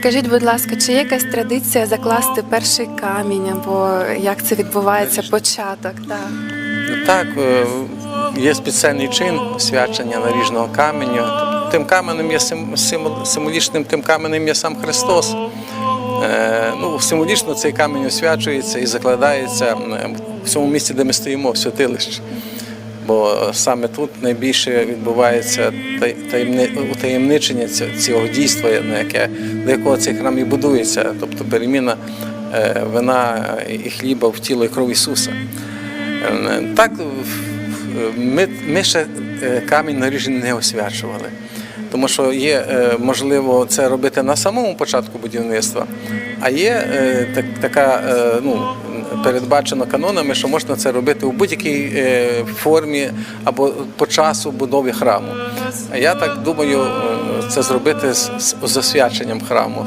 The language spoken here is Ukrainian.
Скажіть, будь ласка, чи є якась традиція закласти перший камінь, або як це відбувається, початок? Так. Так, е, є спеціальний чин свячення наріжного каменю. Тим каменем є символ- символічним тим каменем є сам Христос. Е, Ну, символічно цей камінь освячується і закладається в цьому місці, де ми стоїмо, в святилищі. Бо саме тут найбільше відбувається таємни- утаємничення цього дійства, на яке до якого цей храм і будується, тобто переміна е, вина і хліба в тіло і кров Ісуса. Е, Так, ми, ми ще камінь камінь наріжений не освячували. Тому що є е, можливо це робити на самому початку будівництва, а є е, так, така е, ну, передбачено канонами, що можна це робити у будь-якій формі або по часу будови храму. Я так думаю, це зробити з засвяченням храму.